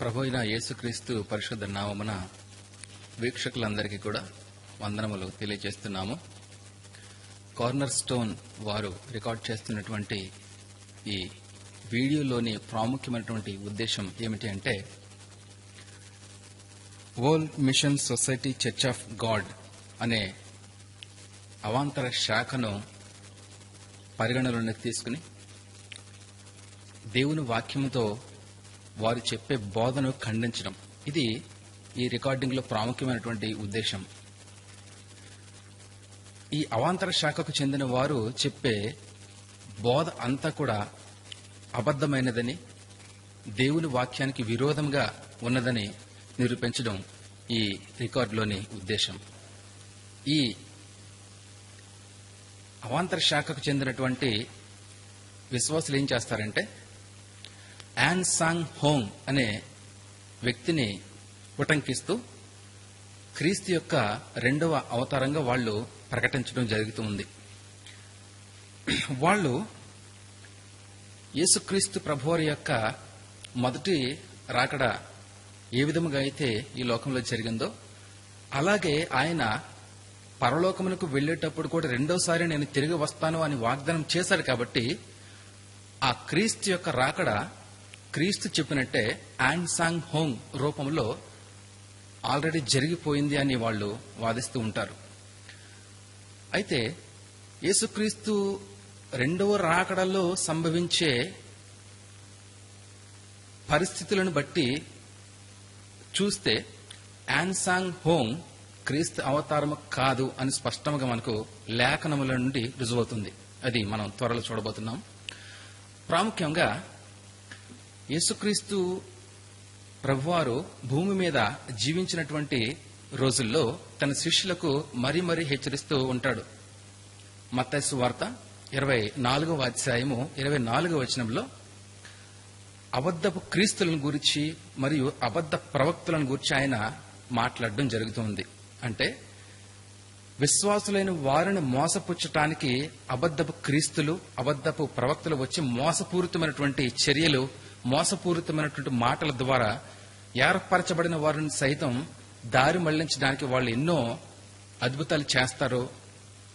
ప్రభు అయిన యేసుక్రీస్తు పరిశుద్ధ నామమున వీక్షకులందరికీ కూడా వందనములు తెలియజేస్తున్నాము. కార్నర్ స్టోన్ వారు రికార్డ్ చేస్తున్నటువంటి ఈ వీడియోలోని ప్రాముఖ్యమైనటువంటి ఉద్దేశం ఏమిటి అంటే World Mission Society Church of God అనే అవాంతర శాఖను పరిగణలోనికి తీసుకుని దేవుని వాక్యంతో వారు చెప్పే బోధను ఖండించడం. ఇది ఈ రికార్డింగ్లో ప్రాముఖ్యమైనటువంటి ఉద్దేశం. ఈ అవాంతర శాఖకు చెందిన వారు చెప్పే బోధ అంతా కూడా అబద్ధమైనదని దేవుని వాక్యానికి విరోధంగా ఉన్నదని నిరూపించడం ఈ రికార్డులోని ఉద్దేశం. ఈ అవాంతర శాఖకు చెందినటువంటి విశ్వాసులు ఏం చేస్తారంటే యాన్ సాంగ్ హోంగ్ అనే వ్యక్తిని ఉటంకిస్తూ క్రీస్తు యొక్క రెండవ అవతారంగా వాళ్ళు ప్రకటించడం జరుగుతుంది వాళ్ళు యేసుక్రీస్తు ప్రభువారి యొక్క మొదటి రాకడ ఏ విధముగా అయితే ఈ లోకంలో జరిగిందో అలాగే ఆయన పరలోకమునకు వెళ్ళేటప్పుడు కూడా రెండోసారి నేను తిరిగి వస్తాను అని వాగ్దానం చేశారు కాబట్టి ఆ క్రీస్తు యొక్క రాకడ క్రీస్తు చెప్పినట్టే యాన్ సాంగ్ హోంగ్ రూపంలో ఆల్రెడీ జరిగిపోయింది అని వాళ్ళు వాదిస్తూ ఉంటారు. అయితే యేసుక్రీస్తు రెండవ రాకడలో సంభవించే పరిస్థితులను బట్టి చూస్తే యాన్సాంగ్ హోంగ్ క్రీస్తు అవతారము కాదు అని స్పష్టంగా మనకు లేఖనముల నుండి రుజువవుతుంది. అది మనం త్వరలో చూడబోతున్నాం. ప్రాముఖ్యంగా యేసుక్రీస్తు ప్రభువారు భూమి మీద జీవించినటువంటి రోజుల్లో తన శిష్యులకు మరీ మరీ హెచ్చరిస్తూ ఉంటాడు. మత్తైసు వార్త ఇరవై నాలుగవ అధ్యాయము ఇరవై నాలుగవ వచనంలో అబద్ధపు క్రీస్తులను గురించి మరియు అబద్ధ ప్రవక్తులను గురించి ఆయన మాట్లాడడం జరుగుతుంది. అంటే విశ్వాసులైన వారిని మోసపుచ్చటానికి అబద్ధపు క్రీస్తులు అబద్ధపు ప్రవక్తలు వచ్చి మోసపూరితమైనటువంటి చర్యలు మోసపూరితమైనటువంటి మాటల ద్వారా ఏర్పరచబడిన వారిని సైతం దారి మళ్ళించడానికి వాళ్ళు ఎన్నో అద్భుతాలు చేస్తారు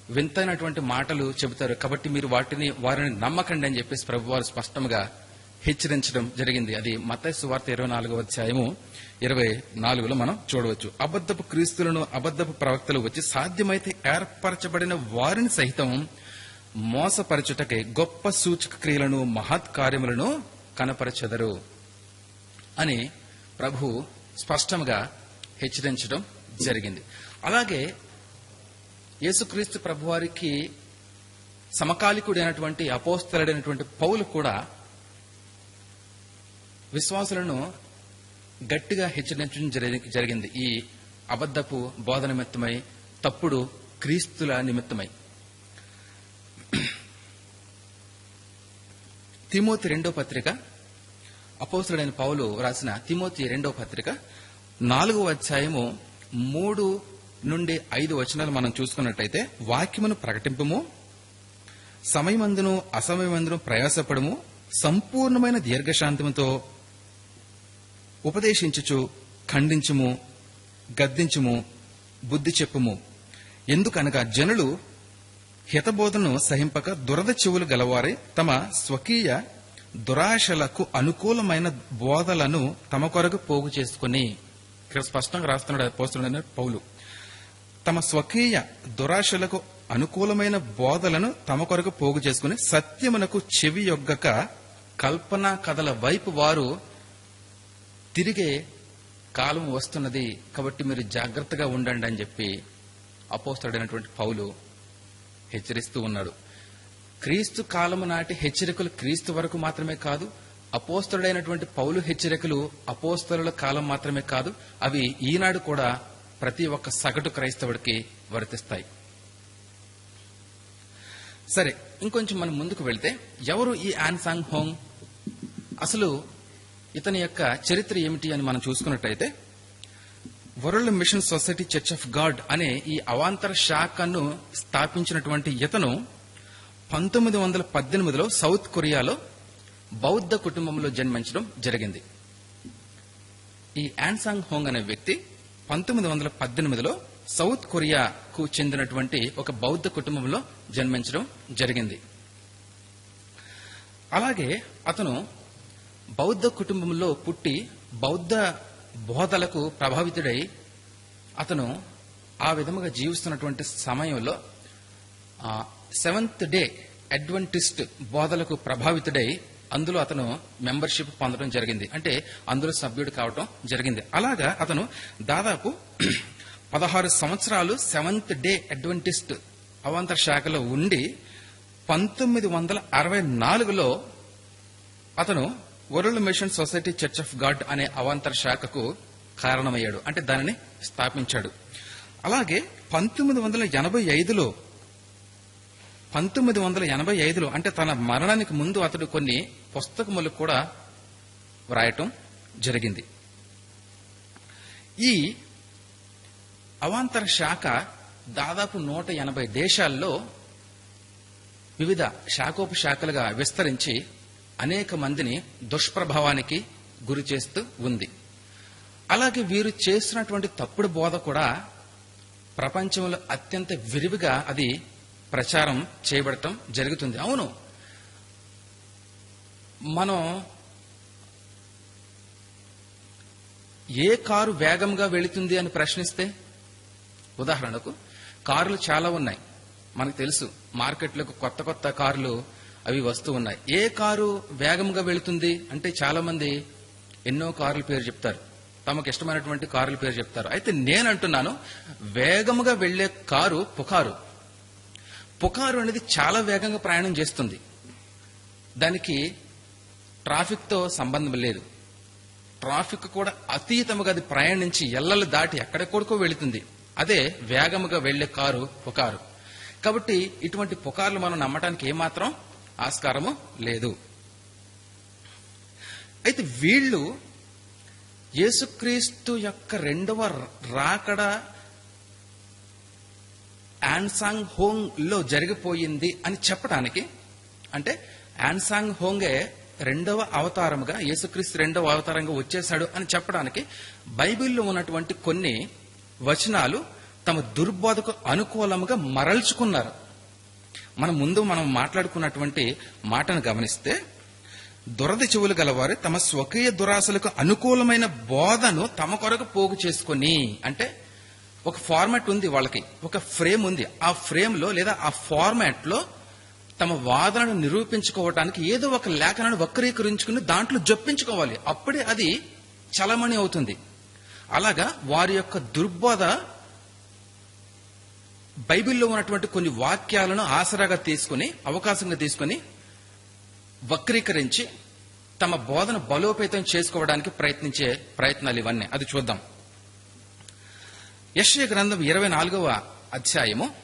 వింతైనటువంటి మాటలు చెబుతారు. కాబట్టి మీరు వాటిని వారిని నమ్మకండి అని చెప్పేసి ప్రభు వారు స్పష్టంగా హెచ్చరించడం జరిగింది. అది మతస్సు వార్త ఇరవై నాలుగవ అధ్యాయము ఇరవై నాలుగులో మనం చూడవచ్చు. అబద్ధపు క్రీస్తులను అబద్ధపు ప్రవక్తలు వచ్చి సాధ్యమైతే ఏర్పరచబడిన వారిని సహితం మోసపరచుటకై గొప్ప సూచక క్రియలను మహత్ కార్యములను కనపరచెదరు అని ప్రభు స్పష్టంగా హెచ్చరించడం జరిగింది. అలాగే యేసుక్రీస్తు ప్రభువారికి సమకాలికుడైనటువంటి అపోస్తలుడైనటువంటి పౌలు కూడా విశ్వాసులను గట్టిగా హెచ్చరించడం జరిగింది. ఈ అబద్ధపు బోధ నిమిత్తమై తప్పుడు క్రీస్తుల నిమిత్తమై. తిమోతి రెండో పత్రిక అపోస్తుడైన పౌలు రాసిన తిమోతి రెండో పత్రిక నాలుగో అధ్యాయము మూడు నుండి ఐదు వచనాలు మనం చూసుకున్నట్టయితే వాక్యమును ప్రకటింపము సమయమందును అసమయమందును ప్రయాసపడము సంపూర్ణమైన దీర్ఘశాంతముతో ఉపదేశించుచు ఖండించుము గద్దించుము బుద్ధి చెప్పుము. ఎందుకనగా జనులు హితబోధను సహింపక దురద చెవులు గలవారే తమ స్వకీయ దురాశలకు అనుకూలమైన బోధలను తమ కొరకు పోగు చేసుకుని. ఇక్కడ స్పష్టంగా రాస్తున్నాడు పోస్తున్నాడు పౌలు. తమ స్వకీయ దురాశలకు అనుకూలమైన బోధలను తమ కొరకు పోగు చేసుకుని సత్యమునకు చెవి యొగ్గక కల్పనా కథల వైపు వారు తిరిగే కాలం వస్తున్నది. కాబట్టి మీరు జాగ్రత్తగా ఉండండి అని చెప్పి అపోస్తడైనటువంటి పౌలు హెచ్చరిస్తూ ఉన్నాడు. క్రీస్తు కాలము నాటి హెచ్చరికలు క్రీస్తు వరకు మాత్రమే కాదు అపోస్తలుడైనటువంటి పౌలు హెచ్చరికలు అపోస్తలుల కాలం మాత్రమే కాదు అవి ఈనాడు కూడా ప్రతి ఒక్క సగటు క్రైస్తవుడికి వర్తిస్తాయి. సరే ఇంకొంచెం మనం ముందుకు వెళ్తే ఎవరు ఈ ఆన్సాంగ్ హోంగ్? అసలు ఇతని యొక్క చరిత్ర ఏమిటి అని మనం చూసుకున్నట్టయితే World Mission Society Church of God అనే ఈ అవాంతర శాఖను స్థాపించినటువంటి ఇతను పంతొమ్మిది వందల పద్దెనిమిదిలో సౌత్ కొరియాలో బౌద్ధ కుటుంబంలో జన్మించడం జరిగింది. ఈ యాన్సాంగ్ హోంగ్ అనే వ్యక్తి పంతొమ్మిది వందల పద్దెనిమిదిలో సౌత్ కొరియాకు చెందినటువంటి ఒక బౌద్ధ కుటుంబంలో జన్మించడం జరిగింది. అలాగే అతను బౌద్ధ కుటుంబంలో పుట్టి బౌద్ధ బోధలకు ప్రభావితుడై అతను ఆ విధముగా జీవిస్తున్నటువంటి సమయంలో సెవెంత్ డే అడ్వెంటిస్ట్ బోధలకు ప్రభావితుడై అందులో అతను మెంబర్షిప్ పొందడం జరిగింది. అంటే అందులో సభ్యుడు కావటం జరిగింది. అలాగా అతను దాదాపు పదహారు సంవత్సరాలు సెవెంత్ డే అడ్వెంటిస్ట్ అవాంతర శాఖలో ఉండి పంతొమ్మిది వందల అరవై నాలుగులో అతను World Mission Society Church of God అనే అవాంతర శాఖకు కారణమయ్యాడు. అంటే దానిని స్థాపించాడు. అలాగే పంతొమ్మిది వందల ఎనభై ఐదులో పంతొమ్మిది వందల ఎనభై ఐదులో అంటే తన మరణానికి ముందు అతడు కొన్ని పుస్తకములు కూడా వ్రాయటం జరిగింది. ఈ అవాంతర శాఖ దాదాపు నూట ఎనభై దేశాల్లో వివిధ శాఖోపశాఖలుగా విస్తరించి అనేక మందిని దుష్ప్రభావానికి గురి చేస్తూ ఉంది. అలాగే వీరు చేసినటువంటి తప్పుడు బోధ కూడా ప్రపంచంలో అత్యంత విరివిగా అది ప్రచారం చేయబడటం జరుగుతుంది. అవును. మనం ఏ కారు వేగంగా వెళుతుంది అని ప్రశ్నిస్తే ఉదాహరణకు కార్లు చాలా ఉన్నాయి. మనకు తెలుసు మార్కెట్లకు కొత్త కొత్త కార్లు అవి వస్తూ ఉన్నాయి. ఏ కారు వేగంగా వెళుతుంది అంటే చాలా మంది ఎన్నో కార్ల పేరు చెప్తారు. తమకు ఇష్టమైనటువంటి కార్ల పేరు చెప్తారు. అయితే నేను అంటున్నాను వేగముగా వెళ్ళే కారు పుకారు. పుకారు అనేది చాలా వేగంగా ప్రయాణం చేస్తుంది. దానికి ట్రాఫిక్తో సంబంధం లేదు. ట్రాఫిక్ కూడా అతీతముగా అది ప్రయాణించి ఎల్లలు దాటి ఎక్కడెక్కడికో వెళుతుంది. అదే వేగముగా వెళ్ళే కారు పుకారు. కాబట్టి ఇటువంటి పుకార్లు మనం నమ్మటానికి ఏమాత్రం ఆస్కారము లేదు. అయితే వీళ్ళు యేసుక్రీస్తు యొక్క రెండవ రాకడ యాన్సాంగ్ హోంగ్లో జరిగిపోయింది అని చెప్పడానికి అంటే యాన్సాంగ్ హోంగే రెండవ అవతారముగా యేసుక్రీస్తు రెండవ అవతారంగా వచ్చేశాడు అని చెప్పడానికి బైబిల్లో ఉన్నటువంటి కొన్ని వచనాలు తమ దుర్బోధకు అనుకూలముగా మరల్చుకున్నారు. మనం ముందు మనం మాట్లాడుకున్నటువంటి మాటను గమనిస్తే దురద చెవులు గలవారు తమ స్వకీయ దురాశలకు అనుకూలమైన బోధను తమ కొరకు పోగు చేసుకొని అంటే ఒక ఫార్మాట్ ఉంది వాళ్ళకి ఒక ఫ్రేమ్ ఉంది. ఆ ఫ్రేమ్లో లేదా ఆ ఫార్మాట్లో తమ వాదనను నిరూపించుకోవటానికి ఏదో ఒక లేఖనాన్ని వక్రీకరించుకుని దాంట్లో జొప్పించుకోవాలి. అప్పుడే అది చలమణి అవుతుంది. అలాగా వారి యొక్క దుర్బోధ బైబిల్లో ఉన్నటువంటి కొన్ని వాక్యాలను ఆసరాగా తీసుకుని అవకాశంగా తీసుకుని వక్రీకరించి తమ బోధన బలోపేతం చేసుకోవడానికి ప్రయత్నించే ప్రయత్నాలు ఇవన్నీ. అది చూద్దాం. యశ్య గ్రంథం ఇరవై నాలుగవ అధ్యాయము.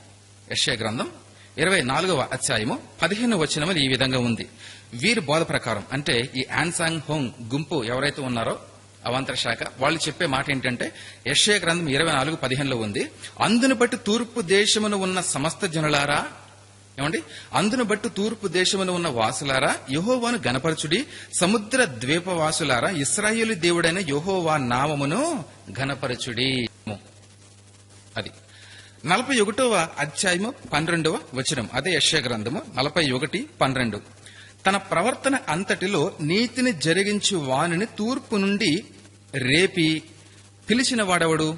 యశ్య గ్రంథం ఇరవై నాలుగవ అధ్యాయము. పదిహేను వచనములు ఈ విధంగా ఉంది. వీరి బోధ ప్రకారం అంటే ఈ ఆన్సాంగ్ హోంగ్ గుంపు ఎవరైతే ఉన్నారో అవాంతర శాఖ వాళ్ళు చెప్పే మాట ఏంటంటే యశ్య గ్రంథం ఇరవై నాలుగు పదిహేనులో ఉంది అందును బట్టి తూర్పు దేశమును ఉన్న సమస్త జనులారా ఏమండి? అందును బట్టి తూర్పు దేశమును ఉన్న వాసులారా యహోవాను గణపరచుడి సముద్ర ద్వీపవాసులారా ఇస్రాయేలు దేవుడైన యహోవా నామమును గణపరచుడి అది. నలభై ఒకటవ అధ్యాయము పన్నెండవ వచనం. అదే యశ్య గ్రంథము నలభై ఒకటి పన్నెండు. తన ప్రవర్తన అంతటిలో నీతిని జరిగించి వానిని తూర్పు నుండి రేపి పిలిచిన వాడెవడు?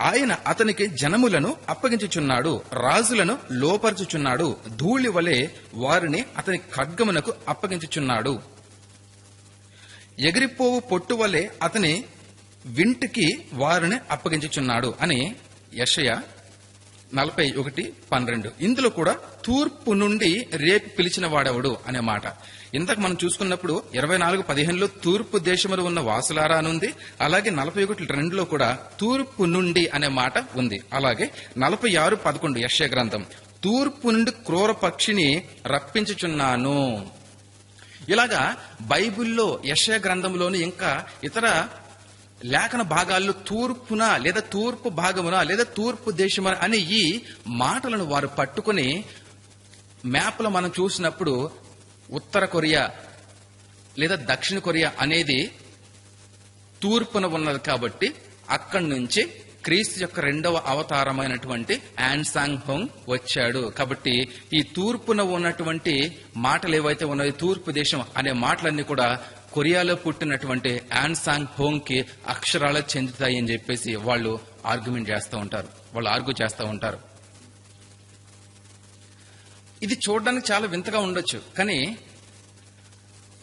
ఆయన అతనికి జనములను అప్పగించుచున్నాడు రాజులను లోపరుచుచున్నాడు ధూళి వలె వారిని అతని ఖడ్గమునకు అప్పగించుచున్నాడు. ఎగిరిపోవు పొట్టు వలె అతని వింటికి వారిని అప్పగించుచున్నాడు అని యషయ నలభై ఒకటి పన్నెండు. ఇందులో కూడా తూర్పు నుండి రేపు పిలిచిన వాడెవడు అనే మాట. ఇంతకు మనం చూసుకున్నప్పుడు ఇరవై నాలుగు పదిహేనులో తూర్పు దేశములు ఉన్న వాసులారా అని ఉంది. అలాగే నలభై ఒకటి రెండులో కూడా తూర్పు నుండి అనే మాట ఉంది. అలాగే నలభై ఆరు పదకొండు యశ్య గ్రంథం. తూర్పు నుండి క్రూర పక్షిని రప్పించుచున్నాను. ఇలాగా బైబిల్లో యశయ గ్రంథంలోని ఇంకా ఇతర లేఖన భాగాల్లో తూర్పున లేదా తూర్పు భాగమున లేదా తూర్పు దేశమున అనే ఈ మాటలను వారు పట్టుకుని మ్యాప్లో మనం చూసినప్పుడు ఉత్తర కొరియా లేదా దక్షిణ కొరియా అనేది తూర్పున ఉన్నది కాబట్టి అక్కడి నుంచి క్రీస్తు యొక్క రెండవ అవతారమైనటువంటి యాన్సాంగ్ హోంగ్ వచ్చాడు. కాబట్టి ఈ తూర్పున ఉన్నటువంటి మాటలు ఏవైతే ఉన్నాయో తూర్పు దేశం అనే మాటలన్నీ కూడా కొరియాలో పుట్టినటువంటి యాన్సాంగ్ హోంగ్కి అక్షరాలు చెందుతాయి అని చెప్పేసి వాళ్ళు ఆర్గ్యుమెంట్ చేస్తూ ఉంటారు. వాళ్ళు ఆర్గ్యూ చేస్తూ ఉంటారు. ఇది చూడడానికి చాలా వింతగా ఉండొచ్చు. కానీ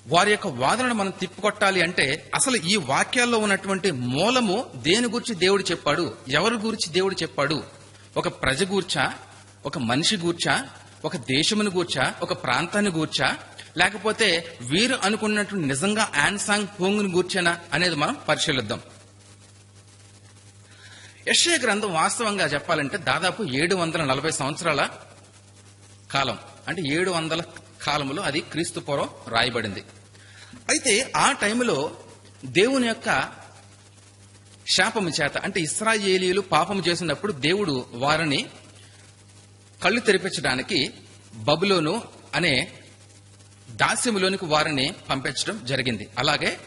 వారి యొక్క వాదనను మనం తిప్పికొట్టాలి అంటే అసలు ఈ వాక్యాల్లో ఉన్నటువంటి మూలము దేని గురించి దేవుడు చెప్పాడు? ఎవరి గురించి దేవుడు చెప్పాడు? ఒక ప్రజ గూర్చా? ఒక మనిషి గూర్చా? ఒక దేశమును గూర్చా? ఒక ప్రాంతాన్ని గూర్చా? లేకపోతే వీరు అనుకున్నట్టు నిజంగా ఆన్సాంగ్ హోంగ్ని గూర్చేనా అనేది మనం పరిశీలిద్దాం. యశ్య గ్రంథం వాస్తవంగా చెప్పాలంటే దాదాపు ఏడు వందల నలభై సంవత్సరాల కాలం. అంటే ఏడు వందల కాలంలో అది క్రీస్తు పూర్వం రాయబడింది. అయితే ఆ టైంలో దేవుని యొక్క శాపము చేత అంటే ఇస్రాయేలీలు పాపము చేసినప్పుడు దేవుడు వారిని కళ్ళు తెరిపించడానికి బబులోను అనే దాస్యములోనికి వారిని పంపించడం జరిగింది. అలాగే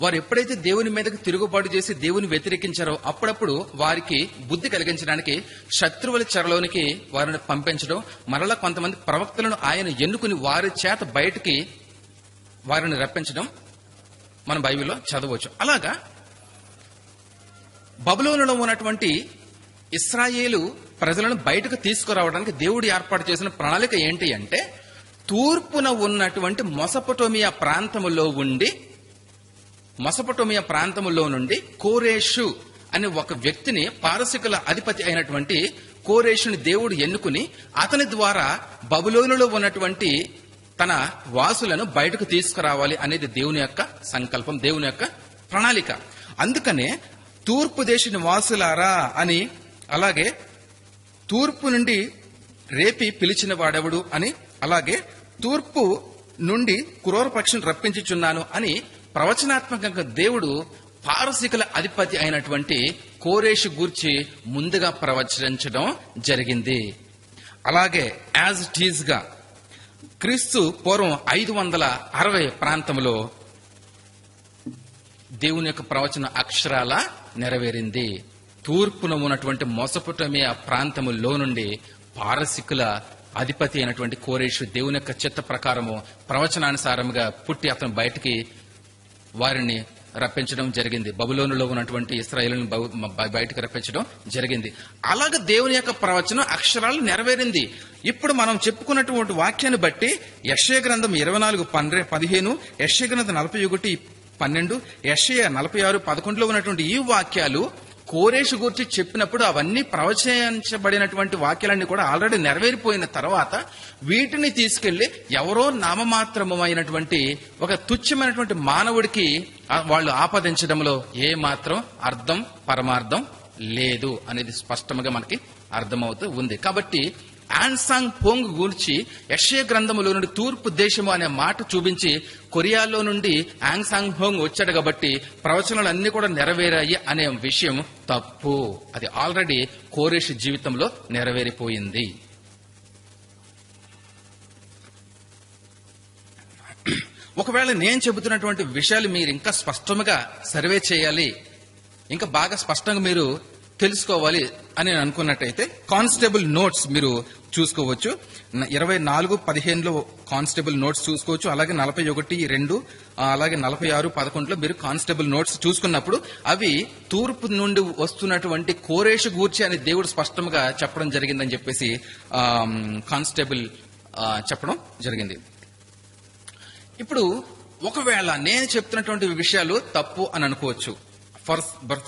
వారు ఎప్పుడైతే దేవుని మీదకి తిరుగుబాటు చేసి దేవుని వ్యతిరేకించారో అప్పుడప్పుడు వారికి బుద్ధి కలిగించడానికి శత్రువుల చెరలోనికి వారిని పంపించడం మరలా కొంతమంది ప్రవక్తలను ఆయన ఎన్నుకుని వారి చేత బయటికి వారిని రప్పించడం మన బైబిల్లో చదవచ్చు. అలాగా బబులోనులో ఉన్నటువంటి ఇస్రాయేలు ప్రజలను బయటకు తీసుకురావడానికి దేవుడు ఏర్పాటు చేసిన ప్రణాళిక ఏంటి అంటే తూర్పున ఉన్నటువంటి మొసపటోమియా ప్రాంతములో ఉండి మొసపటోమియా ప్రాంతములో నుండి కోరేషు అనే ఒక వ్యక్తిని పారసికుల అధిపతి అయినటువంటి కోరేషుని దేవుడు ఎన్నుకుని అతని ద్వారా బబులోనులో ఉన్నటువంటి తన వాసులను బయటకు తీసుకురావాలి అనేది దేవుని యొక్క సంకల్పం దేవుని యొక్క ప్రణాళిక. అందుకనే తూర్పు దేశ నివాసులారా అని అలాగే తూర్పు నుండి రేపి పిలిచిన వాడెవడు అని అలాగే తూర్పు నుండి క్రూర పక్షిని రప్పించుచున్నాను అని ప్రవచనాత్మకంగా దేవుడు పారసీకుల అధిపతి అయినటువంటి కోరేషు గూర్చి ముందుగా ప్రవచించడం జరిగింది. అలాగే యాజ్ టీజ్గా క్రీస్తు పూర్వం ఐదు వందల అరవై ప్రాంతంలో దేవుని యొక్క ప్రవచన అక్షరాల నెరవేరింది. తూర్పున ఉన్నటువంటి మొసపుటమియా ప్రాంతములో నుండి పారసికుల అధిపతి అయినటువంటి కోరేషు దేవుని యొక్క చిత్త ప్రకారము ప్రవచనానుసారముగా పుట్టి అతను బయటికి వారిని రప్పించడం జరిగింది. బబులోనులో ఉన్నటువంటి ఇస్రాయేలును బయటకు రప్పించడం జరిగింది. అలాగ దేవుని యొక్క ప్రవచనం అక్షరాలు నెరవేరింది. ఇప్పుడు మనం చెప్పుకున్నటువంటి వాక్యాన్ని బట్టి యక్షయ గ్రంథం ఇరవై నాలుగు పన్నె పదిహేను యక్షయ గ్రంథం నలభై ఒకటి పన్నెండు యక్షయ నలభై ఆరు పదకొండులో ఉన్నటువంటి ఈ వాక్యాలు కోరేషు గురించి చెప్పినప్పుడు అవన్నీ ప్రవచించబడినటువంటి వాక్యాలన్నీ కూడా ఆల్రెడీ నెరవేరిపోయిన తర్వాత వీటిని తీసుకెళ్ళి ఎవరో నామమాత్రమైనటువంటి ఒక తుచ్చమైనటువంటి మానవుడికి వాళ్ళు ఆపాదించడంలో ఏ మాత్రం అర్థం పరమార్థం లేదు అనేది స్పష్టంగా మనకి అర్థమవుతూ ఉంది. కాబట్టి ఆన్సాంగ్ పోంగ్ గూర్చి యక్షయ గ్రంథములో నుండి తూర్పు దేశము అనే మాట చూపించి కొరియాలో నుండి ఆంగ్సాంగ్ హోంగ్ వచ్చాడు కాబట్టి ప్రవచనాలు అన్ని కూడా నెరవేరాయి అనే విషయం తప్పు. అది ఆల్రెడీ కోరేష్ జీవితంలో నెరవేరిపోయింది. ఒకవేళ నేను చెబుతున్నటువంటి విషయాలు మీరు ఇంకా స్పష్టంగా సర్వే చేయాలి ఇంకా బాగా స్పష్టంగా మీరు తెలుసుకోవాలి అని అనుకున్నట్టయితే కానిస్టేబుల్ నోట్స్ మీరు చూసుకోవచ్చు. ఇరవై నాలుగు పదిహేనులో కానిస్టేబుల్ నోట్స్ చూసుకోవచ్చు. అలాగే నలభై ఒకటి రెండు అలాగే నలభై ఆరు పదకొండులో మీరు కానిస్టేబుల్ నోట్స్ చూసుకున్నప్పుడు అవి తూర్పు నుండి వస్తున్నటువంటి కోరేషు గూర్చి అని దేవుడు స్పష్టంగా చెప్పడం జరిగిందని చెప్పేసి కానిస్టేబుల్ చెప్పడం జరిగింది. ఇప్పుడు ఒకవేళ నేను చెప్తున్నటువంటి విషయాలు తప్పు అని అనుకోవచ్చు. For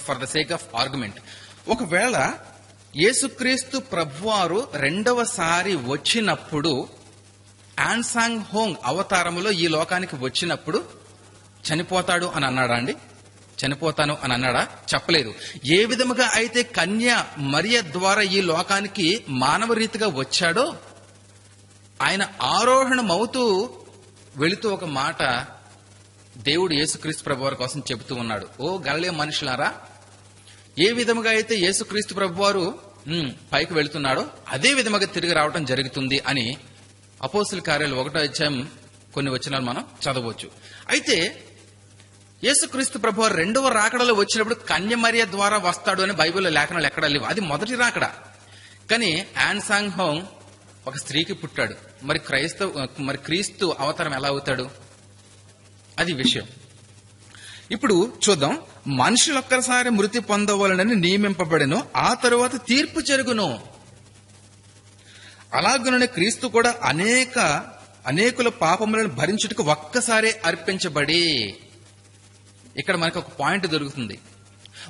for the sake of argument. ఒకవేళ యేసుక్రీస్తు ప్రభువారు రెండవసారి వచ్చినప్పుడు ఆన్సాంగ్ హోంగ్ అవతారములో ఈ లోకానికి వచ్చినప్పుడు చనిపోతాడు అని అన్నాడా అండి? చనిపోతాను అని అన్నాడా? చెప్పలేదు. ఏ విధముగా అయితే కన్య మరియ ద్వారా ఈ లోకానికి మానవ రీతిగా వచ్చాడో ఆయన ఆరోహణమవుతూ వెళుతూ ఒక మాట దేవుడు యేసుక్రీస్తు ప్రభువారి కోసం చెబుతూ ఉన్నాడు. ఓ గలలే మనుషులారా ఏ విధముగా అయితే యేసుక్రీస్తు ప్రభు వారు పైకి వెళుతున్నాడో అదే విధముగా తిరిగి రావటం జరుగుతుంది అని అపోస్తుల కార్యాలు ఒకటో అధ్యాయం కొన్ని వచనాలు మనం చదవచ్చు. అయితే యేసుక్రీస్తు ప్రభు రెండవ రాకడలో వచ్చినప్పుడు కన్యమర్య ద్వారా వస్తాడు అని బైబిల్లో లేఖనాలు ఎక్కడ లేవు. అది మొదటి రాకడ. కానీ ఆన్సాంగ్ సాంగ్ హోంగ్ ఒక స్త్రీకి పుట్టాడు. మరి క్రైస్తవ మరి క్రీస్తు అవతారం ఎలా అవుతాడు? అది విషయం. ఇప్పుడు చూద్దాం. మనుషులు ఒక్కసారి మృతి పొందవలనని నియమింపబడను ఆ తరువాత తీర్పు జరుగును. అలాగుననే క్రీస్తు కూడా అనేక అనేకుల పాపములను భరించుటకు ఒక్కసారే అర్పించబడి. ఇక్కడ మనకు ఒక పాయింట్ దొరుకుతుంది.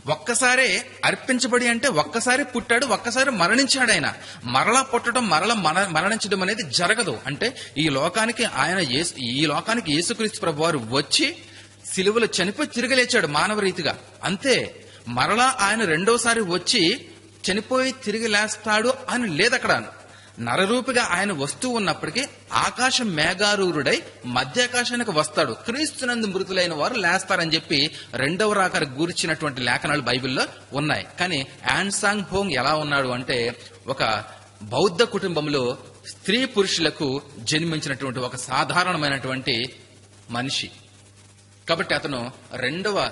ఒక్కసారే అర్పించబడి అంటే ఒక్కసారి పుట్టాడు ఒక్కసారి మరణించాడు ఆయన. మరలా పుట్టడం మరల మన- మరణించడం అనేది జరగదు. అంటే ఈ లోకానికి ఆయన ఈ లోకానికి యేసుక్రీస్తు ప్రభు వారు వచ్చి సిలువలో చనిపోయి తిరిగి లేచాడు మానవ రీతిగా అంతే మరలా ఆయన రెండోసారి వచ్చి చనిపోయి తిరిగి లేస్తాడు అని లేదక్కడ నరరూపిగా ఆయన వస్తూ ఉన్నప్పటికీ ఆకాశం మేఘారూరుడై మధ్యాకాశానికి వస్తాడు. క్రీస్తునందు మృతులైన వారు లేస్తారని చెప్పి రెండవ రాకరికి గూర్చినటువంటి లేఖనాలు బైబిల్లో ఉన్నాయి. కానీ యాన్సాంగ్ హోంగ్ ఎలా ఉన్నాడు అంటే ఒక బౌద్ధ కుటుంబంలో స్త్రీ పురుషులకు జన్మించినటువంటి ఒక సాధారణమైనటువంటి మనిషి. కాబట్టి అతను రెండవ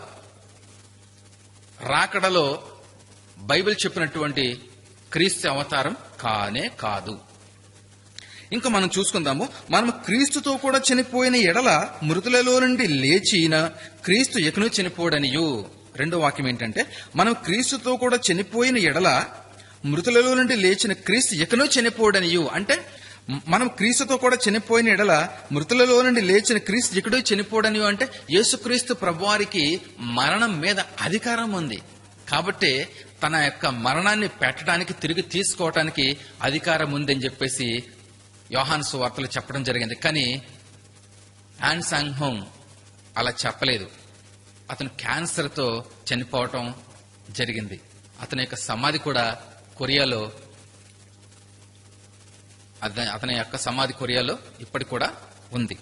రాకడలో బైబిల్ చెప్పినటువంటి క్రీస్తు అవతారం కానే కాదు. ఇంకా మనం చూసుకుందాము. మనం క్రీస్తుతో కూడా చనిపోయిన ఎడల మృతులలో నుండి లేచిన క్రీస్తు ఎకను చనిపోడనియు. రెండో వాక్యం ఏంటంటే మనం క్రీస్తుతో కూడా చనిపోయిన ఎడల మృతులలో నుండి లేచిన క్రీస్తు ఎకను చనిపోడనియు. అంటే మనం క్రీస్తుతో కూడా చనిపోయిన ఎడల మృతులలో నుండి లేచిన క్రీస్తు ఎక్కడో చనిపోడని అంటే యేసుక్రీస్తు ప్రభువారికి మరణం మీద అధికారం ఉంది. కాబట్టి తన యొక్క మరణాన్ని పెట్టడానికి తిరిగి తీసుకోవటానికి అధికారం ఉందని చెప్పేసి యోహాన్ సువార్తలు చెప్పడం జరిగింది. కానీ యాన్ సాంగ్హోమ్ అలా చెప్పలేదు. అతను క్యాన్సర్తో చనిపోవటం జరిగింది. అతని యొక్క సమాధి కూడా కొరియాలో అతని అతని యొక్క సమాధి కొరియాలో ఇప్పటికి కూడా ఉంది.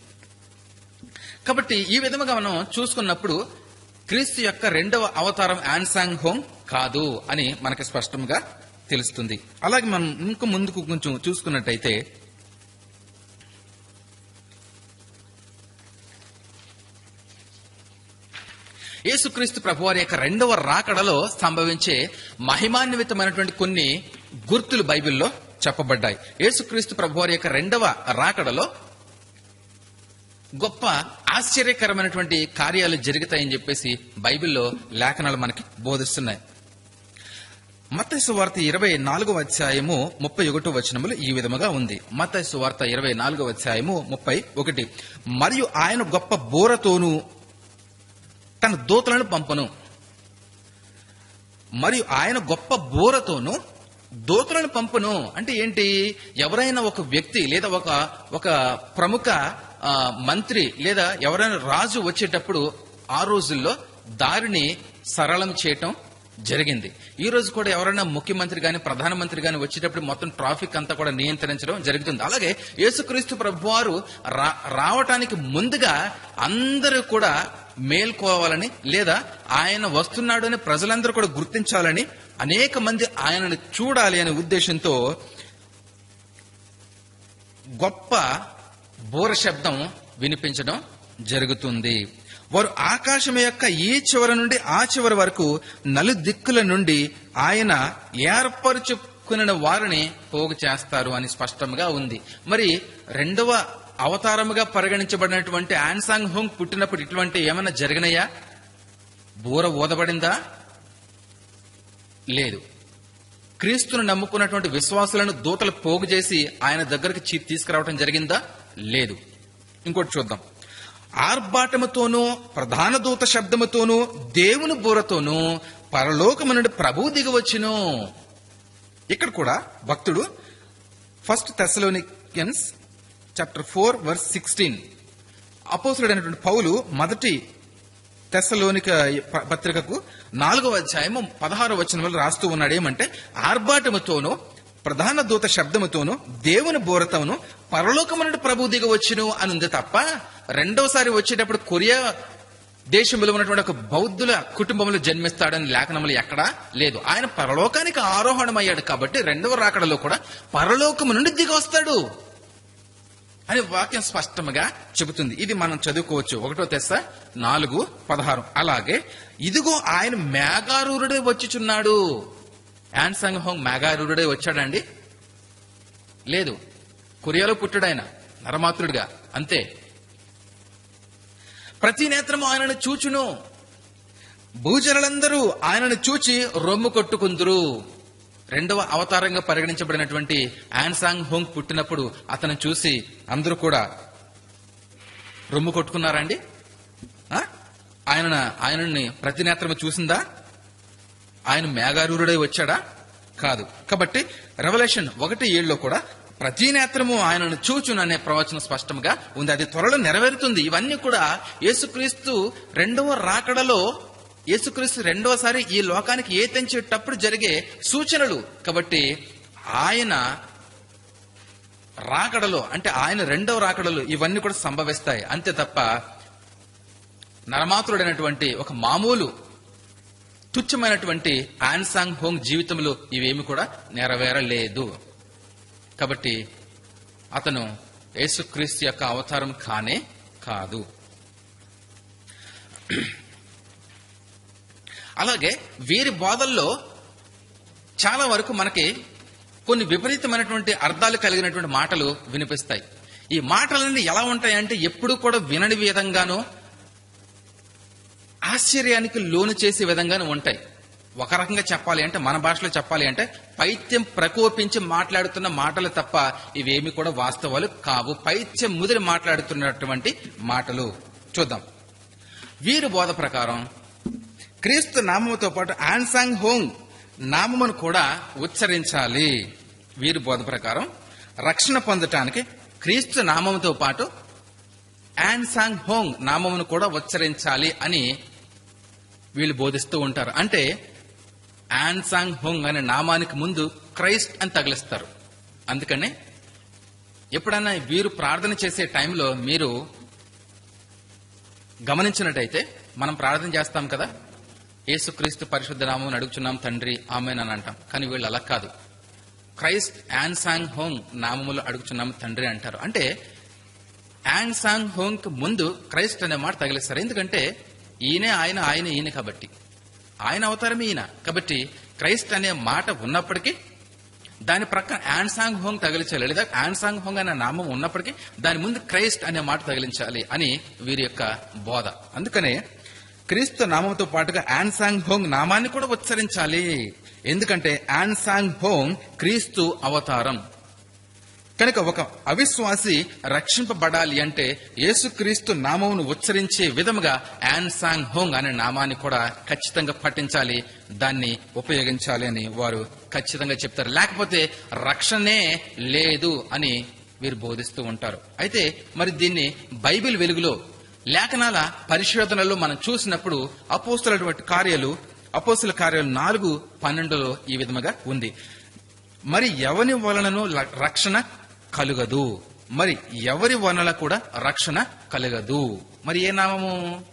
కాబట్టి ఈ విధముగా మనం చూసుకున్నప్పుడు క్రీస్తు యొక్క రెండవ అవతారం యాన్సాంగ్ హోమ్ కాదు అని మనకి స్పష్టంగా తెలుస్తుంది. అలాగే మనం ఇంక ముందుకు కొంచెం చూసుకున్నట్టయితే యేసుక్రీస్తు ప్రభువారి యొక్క రెండవ రాకడలో సంభవించే మహిమాన్వితమైనటువంటి కొన్ని గుర్తులు బైబిల్లో చెప్పబడ్డాయి. యేసుక్రీస్తు ప్రభువారి యొక్క రెండవ రాకడలో గొప్ప ఆశ్చర్యకరమైనటువంటి కార్యాలు జరుగుతాయని చెప్పేసి బైబిల్లో లేఖనాలు మనకి బోధిస్తున్నాయి. మత్తయి వార్త ఇరవై నాలుగవ అధ్యాయము ముప్పై ఒకటో వచనములు ఈ విధముగా ఉంది. మత్తయి వార్త ఇరవై నాలుగవ అధ్యాయము ముప్పై ఒకటి. మరియు ఆయన గొప్ప బోరతోనూ తన దూతలను పంపను. మరియు ఆయన గొప్ప బోరతోను దూతలను పంపును అంటే ఏంటి? ఎవరైనా ఒక వ్యక్తి లేదా ఒక ఒక ప్రముఖ మంత్రి లేదా ఎవరైనా రాజు వచ్చేటప్పుడు ఆ రోజుల్లో దారిని సరళం చేయటం జరిగింది. ఈ రోజు కూడా ఎవరైనా ముఖ్యమంత్రి గాని ప్రధానమంత్రి గాని వచ్చేటప్పుడు మొత్తం ట్రాఫిక్ అంతా కూడా నియంత్రించడం జరుగుతుంది. అలాగే యేసుక్రీస్తు ప్రభువారు రా రావటానికి ముందుగా అందరూ కూడా మేల్కోవాలని లేదా ఆయన వస్తున్నాడు అని ప్రజలందరూ కూడా గుర్తించాలని అనేక మంది ఆయనను చూడాలి అనే ఉద్దేశంతో గొప్ప బోర శబ్దం వినిపించడం జరుగుతుంది. వారు ఆకాశం యొక్క ఈ చివరి నుండి ఆ చివరి వరకు నలు దిక్కుల నుండి ఆయన ఏర్పరచుకున్న వారిని పోగు చేస్తారు అని స్పష్టంగా ఉంది. మరి రెండవ అవతారముగా పరిగణించబడినటువంటి ఆన్సాంగ్ హోంగ్ పుట్టినప్పుడు ఇటువంటి ఏమైనా జరిగినాయా? బూర ఊదబడిందా? లేదు. క్రీస్తును నమ్ముకున్నటువంటి విశ్వాసులను దూతలు పోగు చేసి ఆయన దగ్గరికి చీ- తీసుకురావడం జరిగిందా? లేదు. ఇంకోటి చూద్దాం. ఆర్భాటముతోనూ ప్రధాన దూత శబ్దముతోనూ దేవుని బూరతోనూ పరలోకము నుండి ప్రభువు దిగవచ్చును. ఇక్కడ కూడా భక్తుడు first Thessalonians chapter four verse sixteen అపోసుడైనటువంటి పౌలు మొదటి తెస్సలోనిక ప- పత్రికకు నాలుగవ అధ్యాయము పదహారు వచనములు రాస్తూ ఉన్నాడు. ఏమంటే ఆర్భాటముతోనూ ప్రధాన దూత శబ్దముతోనూ దేవుని బోరతోను పరలోకము నుండి ప్రభు దిగవచ్చును అని ఉంది తప్ప రెండోసారి వచ్చేటప్పుడు కొరియా దేశంలో ఉన్నటువంటి ఒక బౌద్ధుల కుటుంబంలో జన్మిస్తాడని లేఖనములు ఎక్కడా లేదు. ఆయన పరలోకానికి ఆరోహణమయ్యాడు కాబట్టి రెండవ రాకడలో కూడా పరలోకము నుండి దిగొస్తాడు అని వాక్యం స్పష్టంగా చెబుతుంది. ఇది మనం చదువుకోవచ్చు. ఒకటో తెస్త నాలుగు పదహారు. అలాగే ఇదిగో ఆయన మేఘారూరుడే వచ్చిచున్నాడు. యాన్సంగ్ హోంగ్ మేఘారూరుడే వచ్చాడండి? లేదు. కొరియాలో పుట్టాడాయన నరమాతృడిగా. అంతే. ప్రతి నేత్రము ఆయనను చూచును. భూజనులందరూ ఆయనను చూచి రొమ్ము కొట్టుకుందరు. రెండవ అవతారంగా పరిగణించబడినటువంటి ఆన్సాంగ్ హోంగ్ పుట్టినప్పుడు అతను చూసి అందరూ కూడా రొమ్ము కొట్టుకున్నారండి? ఆయన ఆయనని ప్రతి నేత్రము చూసిందా? ఆయన మేఘారూరుడై వచ్చాడా? కాదు. కాబట్టి రెవల్యూషన్ ఒకటి ఏళ్ళలో కూడా ప్రతి నేత్రము ఆయనను చూచును అనే ప్రవచనం స్పష్టంగా ఉంది. అది త్వరలో నెరవేరుతుంది. ఇవన్నీ కూడా యేసుక్రీస్తు రెండవ రాకడలో యేసుక్రీస్తు రెండవసారి ఈ లోకానికి ఏ తెంచేటప్పుడు జరిగే సూచనలు? కాబట్టి ఆయన రాకడలో అంటే ఆయన రెండవ రాకడలో ఇవన్నీ కూడా సంభవిస్తాయి. అంతే తప్ప నరమాతుడైనటువంటి ఒక మామూలు తుచ్చమైనటువంటి ఆన్సాంగ్ హోంగ్ జీవితంలో ఇవేమి కూడా నెరవేరలేదు. కాబట్టి అతను యేసుక్రీస్తు యొక్క అవతారం కానే కాదు. అలాగే వీరి బోధల్లో చాలా వరకు మనకి కొన్ని విపరీతమైనటువంటి అర్థాలు కలిగినటువంటి మాటలు వినిపిస్తాయి. ఈ మాటలన్నీ ఎలా ఉంటాయంటే ఎప్పుడు కూడా వినని విధంగానూ ఆశ్చర్యానికి లోను చేసే విధంగానే ఉంటాయి. ఒక రకంగా చెప్పాలి అంటే మన భాషలో చెప్పాలి అంటే పైత్యం ప్రకోపించి మాట్లాడుతున్న మాటలు తప్ప ఇవేమి కూడా వాస్తవాలు కావు. పైత్యం ముదిరి మాట్లాడుతున్నటువంటి మాటలు. చూద్దాం. వీరి బోధ ప్రకారం క్రీస్తు నామముతో పాటు ఆన్సాంగ్ హోంగ్ నామమును కూడా ఉచ్చరించాలి. వీరి బోధ ప్రకారం రక్షణ పొందటానికి క్రీస్తు నామముతో పాటు ఆన్సాంగ్ హోంగ్ నామమును కూడా ఉచ్చరించాలి అని వీళ్ళు బోధిస్తూ ఉంటారు. అంటే ఆన్సాంగ్ హోంగ్ అనే నామానికి ముందు క్రైస్ట్ అని తగిలిస్తారు. అందుకనే ఎప్పుడన్నా వీరు ప్రార్థన చేసే టైంలో మీరు గమనించినట్టయితే మనం ప్రార్థన చేస్తాం కదా యేసుక్రీస్తు పరిశుద్ధ నామం అడుగుచున్నాం తండ్రి ఆమెన్ అని అంటాం. కానీ వీళ్ళు అలా కాదు. క్రైస్ట్ యాన్సాంగ్ హోంగ్ నామములు అడుగుచున్నాం తండ్రి అంటారు. అంటే యాన్సాంగ్ హోంగ్ ముందు క్రైస్ట్ అనే మాట తగిలిస్తారు. ఎందుకంటే ఈయనే ఆయన ఆయన ఈయన కాబట్టి. ఆయన అవతారమే ఈయన. కాబట్టి క్రైస్ట్ అనే మాట ఉన్నప్పటికీ దాని ప్రక్కన యాన్సాంగ్ హోంగ్ తగిలించాలి. లేదా యాన్సాంగ్ హోంగ్ అనే నామం ఉన్నప్పటికీ దాని ముందు క్రైస్ట్ అనే మాట తగిలించాలి అని వీరి యొక్క బోధ. అందుకనే క్రీస్తు నామంతో పాటుగా యాన్సాంగ్ హోంగ్ నామాన్ని కూడా ఉచ్చరించాలి. ఎందుకంటే యాన్సాంగ్ హోంగ్ క్రీస్తు అవతారం. కనుక ఒక అవిశ్వాసి రక్షింపబడాలి అంటే యేసుక్రీస్తు నామమును ఉచ్చరించే విధముగా యాన్సాంగ్ హోంగ్ అనే నామాన్ని కూడా ఖచ్చితంగా పఠించాలి. దాన్ని ఉపయోగించాలి అని వారు ఖచ్చితంగా చెప్తారు. లేకపోతే రక్షణే లేదు అని వీరు బోధిస్తూ ఉంటారు. అయితే మరి దీన్ని బైబిల్ వెలుగులో లేఖనాల పరిశోధనలో మనం చూసినప్పుడు అపోస్తులటువంటి కార్యాలు అపోస్తుల కార్యాలు నాలుగు పన్నెండులో ఈ విధముగా ఉంది. మరి ఎవరి వలనను రక్షణ కలుగదు? మరి ఎవరి వలన కూడా రక్షణ కలగదు? మరి ఏ నామము?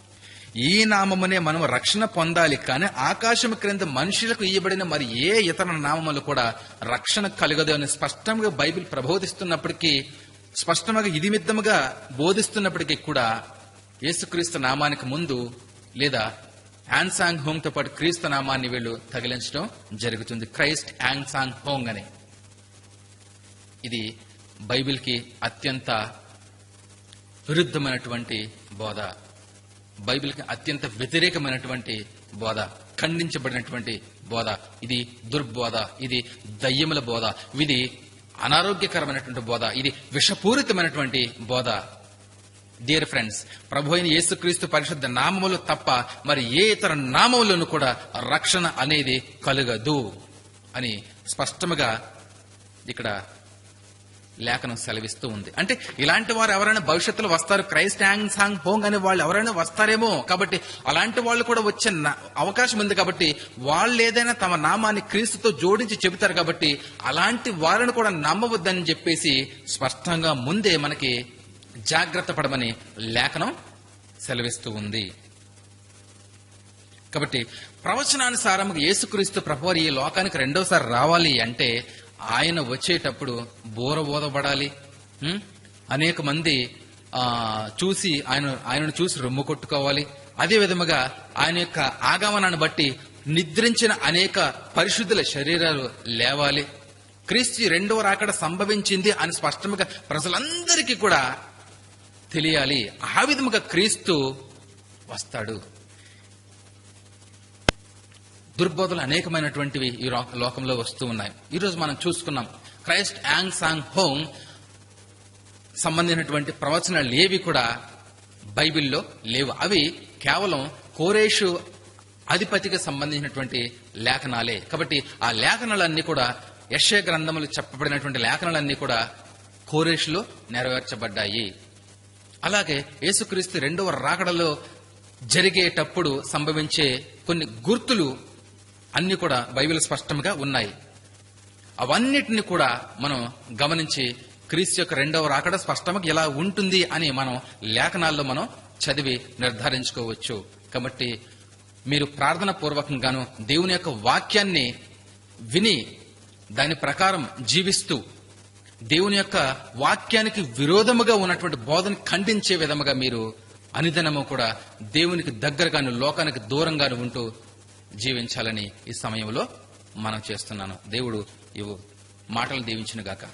ఈ నామమునే మనం రక్షణ పొందాలి కానీ ఆకాశం క్రింద మనుషులకు ఇయ్యబడిన మరి ఏ ఇతర నామములు కూడా రక్షణ కలగదు అని స్పష్టంగా బైబిల్ ప్రబోధిస్తున్నప్పటికీ స్పష్టంగా ఇదిమిద్దముగా బోధిస్తున్నప్పటికీ కూడా యేసుక్రీస్తు నామానికి ముందు లేదా యాన్సాంగ్ హోంగ్తో పాటు క్రీస్తు నామాన్ని వీళ్ళు తగిలించడం జరుగుతుంది. క్రైస్ట్ యాన్సాంగ్ హోంగ్ అని. ఇది బైబిల్కి అత్యంత విరుద్ధమైనటువంటి బోధ. బైబిల్కి అత్యంత వ్యతిరేకమైనటువంటి బోధ. ఖండించబడినటువంటి బోధ. ఇది దుర్బోధ. ఇది దయ్యముల బోధ. ఇది అనారోగ్యకరమైనటువంటి బోధ. ఇది విషపూరితమైనటువంటి బోధ. డియర్ ఫ్రెండ్స్ ప్రభు అయిన యేసుక్రీస్తు పరిశుద్ధ నామములు తప్ప మరి ఏ ఇతర నామములను కూడా రక్షణ అనేది కలుగదు అని స్పష్టముగా ఇక్కడ లేఖనం సెలవిస్తూ ఉంది. అంటే ఇలాంటి వారు ఎవరైనా భవిష్యత్తులో వస్తారు క్రైస్ట్ యాంగ్ సాంగ్ హోంగ్ అనే వాళ్ళు ఎవరైనా వస్తారేమో కాబట్టి అలాంటి వాళ్ళు కూడా వచ్చే నా- అవకాశం ఉంది కాబట్టి వాళ్ళు ఏదైనా తమ నామాన్ని క్రీస్తుతో జోడించి చెబుతారు కాబట్టి అలాంటి వారిని కూడా నమ్మవద్దని చెప్పేసి స్పష్టంగా ముందే మనకి జాగ్రత్త పడమని లేఖనం సెలవిస్తూ ఉంది. కాబట్టి ప్రవచనానుసారముగా యేసుక్రీస్తు ప్రభు ఈ లోకానికి రెండోసారి రావాలి అంటే ఆయన వచ్చేటప్పుడు బోర బోధపడాలి. అనేక మంది చూసి ఆయన ఆయనను చూసి రొమ్ము కొట్టుకోవాలి. అదే విధముగా ఆయన యొక్క ఆగమనాన్ని బట్టి నిద్రించిన అనేక పరిశుద్ధుల శరీరాలు లేవాలి. క్రీస్తు రెండవ రాకడ సంభవించింది అని స్పష్టంగా ప్రజలందరికీ కూడా తెలియాలి. ఆ విధముగా క్రీస్తు వస్తాడు. దుర్బోధలు అనేకమైనటువంటివి ఈ లోకంలో వస్తూ ఉన్నాయి. ఈరోజు మనం చూసుకున్నాం. క్రైస్ట్ యాంగ్ సాంగ్ హోంగ్ సంబంధించినటువంటి ప్రవచనాలు ఏవి కూడా బైబిల్లో లేవు. అవి కేవలం కోరేషు అధిపతికి సంబంధించినటువంటి లేఖనాలే. కాబట్టి ఆ లేఖనాలన్నీ కూడా యశ్య గ్రంథములు చెప్పబడినటువంటి లేఖనాలన్నీ కూడా కోరేషులో నెరవేర్చబడ్డాయి. అలాగే యేసుక్రీస్తు రెండవ రాకడలో జరిగేటప్పుడు సంభవించే కొన్ని గుర్తులు అన్ని కూడా బైబిల్ స్పష్టంగా ఉన్నాయి. అవన్నిటిని కూడా మనం గమనించి క్రీస్తు యొక్క రెండవ రాకడ స్పష్టంగా ఎలా ఉంటుంది అని మనం లేఖనాల్లో మనం చదివి నిర్ధారించుకోవచ్చు. కాబట్టి మీరు ప్రార్థన పూర్వకంగాను దేవుని యొక్క వాక్యాన్ని విని దాని ప్రకారం జీవిస్తూ దేవుని యొక్క వాక్యానికి విరోధముగా ఉన్నటువంటి బోధన ఖండించే విధముగా మీరు అనిదనము కూడా దేవునికి దగ్గరగాను లోకానికి దూరంగాను ఉంటూ జీవించాలని ఈ సమయంలో మనం చేస్తున్నాను. దేవుడు ఇవు మాటలు దీవించిన గాక